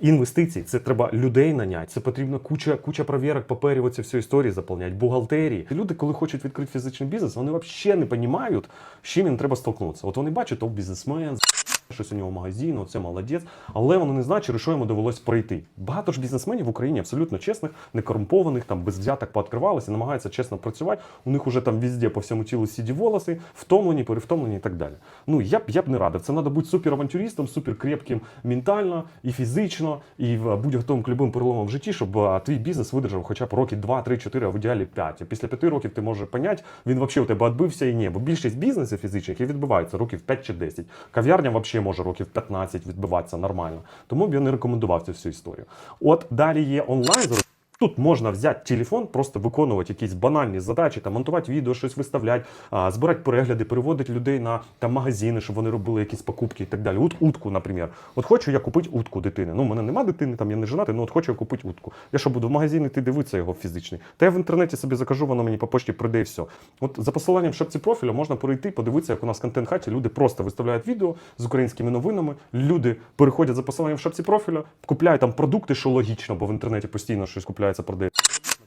інвестиції, це треба людей наняти, це потрібно куча, куча провірок, паперів, оці всю історію заповняти, бухгалтерії. Люди, коли хочуть відкрити фізичний бізнес, вони взагалі не розуміють, з чим їм треба столкнутися. От вони бачать, то бізнесмен, щось у нього магазин, оце молодець, але вони не через що йому довелось пройти. Багато ж бізнесменів в Україні абсолютно чесних, не корумпованих, там без взяток пооткривалися, намагаються чесно працювати. У них уже там везде по всьому тілу сіді волоси, втомлені, перевтомлені і так далі. Ну я б я б не радив. Це треба бути суперавантюристом, суперкрепким ментально і фізично, і в будь готовим к любим переломам в житті, щоб а, твій бізнес видержав хоча б роки 2, 3, 4, а в ідеалі 5. І після 5 років ти можеш поняти, він взагалі у тебе відбився і ні. Бо більшість бізнесів фізичних відбиваються років 5 чи 10. Кав'ярня взагалі може років 15 відбиватися нормально. Тому б я не рекомендував цю всю історію. От далі є онлайн. Тут можна взяти телефон, просто виконувати якісь банальні задачі, там монтувати відео, щось виставляти, збирати перегляди, переводити людей на там магазини, щоб вони робили якісь покупки і так далі. Ут, утку, наприклад. От хочу я купити утку дитини. Ну, у мене нема дитини, там я не женатий, ну от хочу я купити утку. Я що буду в магазин іти дивитися його фізичний. Та я в інтернеті собі закажу, воно мені по пошті прийде і все. От за посиланням в шапці профілю можна перейти, подивитися, як у нас в контент хаті люди просто виставляють відео з українськими новинами. Люди переходять за посиланням в шапці профілю, купляють там продукти, що логічно, бо в інтернеті постійно щось продається.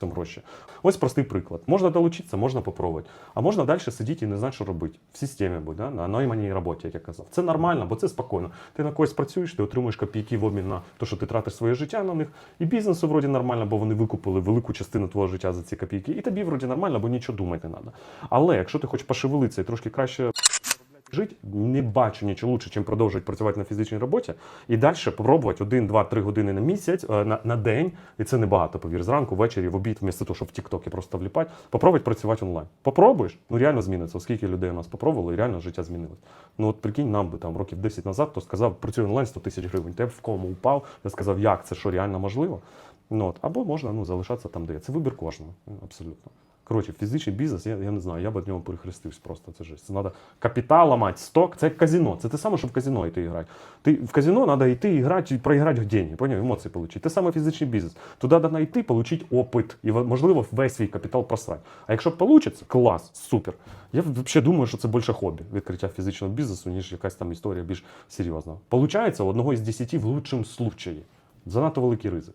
Там гроші. Ось простий приклад. Можна долучитися, можна попробувати. А можна далі сидіти і не знати, що робити. В системі будь, да? на найманій роботі, як я казав. Це нормально, бо це спокійно. Ти на когось працюєш, ти отримуєш копійки в обмін на те, що ти тратиш своє життя на них. І бізнесу вроді нормально, бо вони викупили велику частину твого життя за ці копійки. І тобі вроді нормально, бо нічого думати не треба. Але якщо ти хочеш пошевелитися і трошки краще жити, не бачу нічого лучше, чим продовжувати працювати на фізичній роботі і далі попробувати 1, 2, 3 години на місяць, е, на, на день, і це небагато, повір, зранку, ввечері, в обід, вмісто того, щоб в Тіктокі просто вліпати, попробувати працювати онлайн. Попробуєш, ну реально зміниться. Оскільки людей у нас попробували, і реально життя змінилось. Ну от прикинь, нам би там років 10 назад, хто сказав, працює онлайн 100 тисяч гривень. Ти б в кому упав, я сказав, як це що реально можливо. Ну, от, або можна ну, залишатися там, де є. Це вибір кожного, абсолютно. Коротше, фізичний бізнес, я, я не знаю, я б від нього перехрестився просто. Це жесть. Це треба капітал ламати, сток. Це як казино. Це те саме, що в казино йти грати. Ти в казино треба йти і грати, і проіграти деньги, поняв, емоції отримати. Те саме фізичний бізнес. Туди треба йти, отримати опит і, можливо, весь свій капітал просрати. А якщо вийде, клас, супер. Я взагалі думаю, що це більше хобі відкриття фізичного бізнесу, ніж якась там історія більш серйозна. Получається, у одного із десяти в лучшому случаї. Занадто великий ризик.